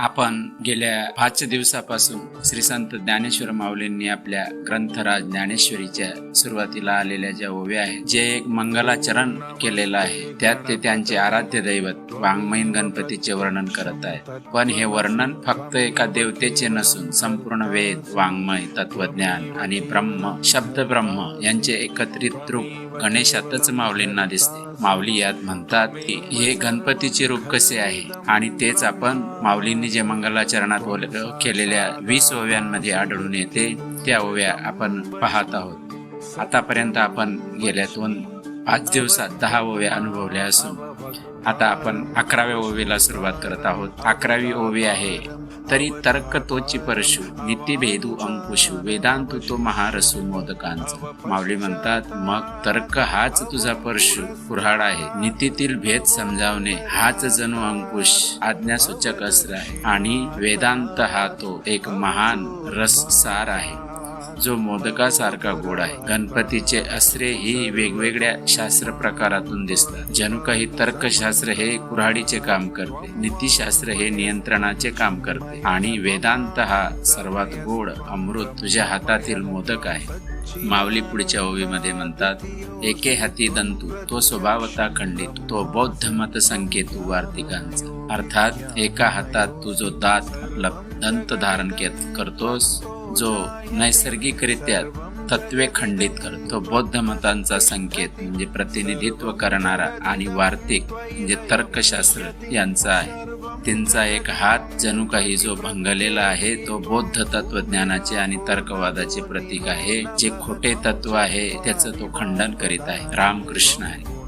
आपण गेल्या पाच दिवसापासून श्री संत ज्ञानेश्वर माऊलींनी आपल्या ग्रंथराज ज्ञानेश्वरीच्या सुरुवातीला आलेल्या ज्या ओव्या आहेत जे एक मंगलाचरण केलेलं आहे त्यात ते त्यांचे आराध्य दैवत वाङ्मयीन गणपतीचे वर्णन करत आहेत. पण हे वर्णन फक्त एका देवतेचे नसून संपूर्ण वेद वाङ्मय तत्वज्ञान आणि ब्रह्म शब्द ब्रह्म यांचे एकत्रित रूप गणेशातच माऊलींना दिसते. माऊली यात म्हणतात की हे गणपतीचे रूप कसे आहे? आणि तेच आपण माऊलींनी जे मंगलाचरणात केलेल्या वीस ओव्यांमध्ये आढळून येते. त्या ओव्या आपण पाहत आहोत. आतापर्यंत आपण गेल्या दोन पाच दिवसात दहा ओव्या अनुभवल्या असून आता आपण अकराव्या ओवीला सुरुवात करत आहोत. अकरावी ओवी आहे तरी तर्क तोची परशु नीती भेदू अंकुशू वेदांत तो महारसू मोदकांचा. माऊली म्हणतात मग तर्क हाच तुझा परशु कुऱ्हाड आहे. नीतीतील भेद समजावणे हाच जणू अंकुश आज्ञासूचक अस्त्र आहे. आणि वेदांत हा तो एक महान रससार आहे. जो मोदकासारखा गोड आहे. गणपतीचे अस्त्रे ही वेगवेगळ्या शास्त्र प्रकारातून दिसतात. जणू काही तर्कशास्त्र हे कुऱ्हाडीचे काम करते. नीतिशास्त्र हे नियंत्रणाचे काम करते. आणि वेदांत हा सर्वात गोड अमृत तुझ्या हातातील मोदक आहे. माऊली पुढच्या ओवीमध्ये म्हणतात एके हाती दंतू तो स्वभावता खंडित तो बौद्ध मत संकेतू वार्तिकांचा. अर्थात एका हातात तू जो दात आपला दंत धारण के- करतोस जो नैसर्गिकरित्या तत्वे खंडित करतो. बौद्ध मतांचा संकेत म्हणजे प्रतिनिधित्व करणारा आणि वार्तिक म्हणजे तर्कशास्त्र यांचा आहे. त्यांचा एक हात जणू काही जो भंगलेला आहे तो बौद्ध तत्वज्ञानाचे आणि तर्कवादाचे प्रतीक आहे. जे खोटे तत्व आहे त्याचं तो खंडन करीत आहे. रामकृष्ण आहे.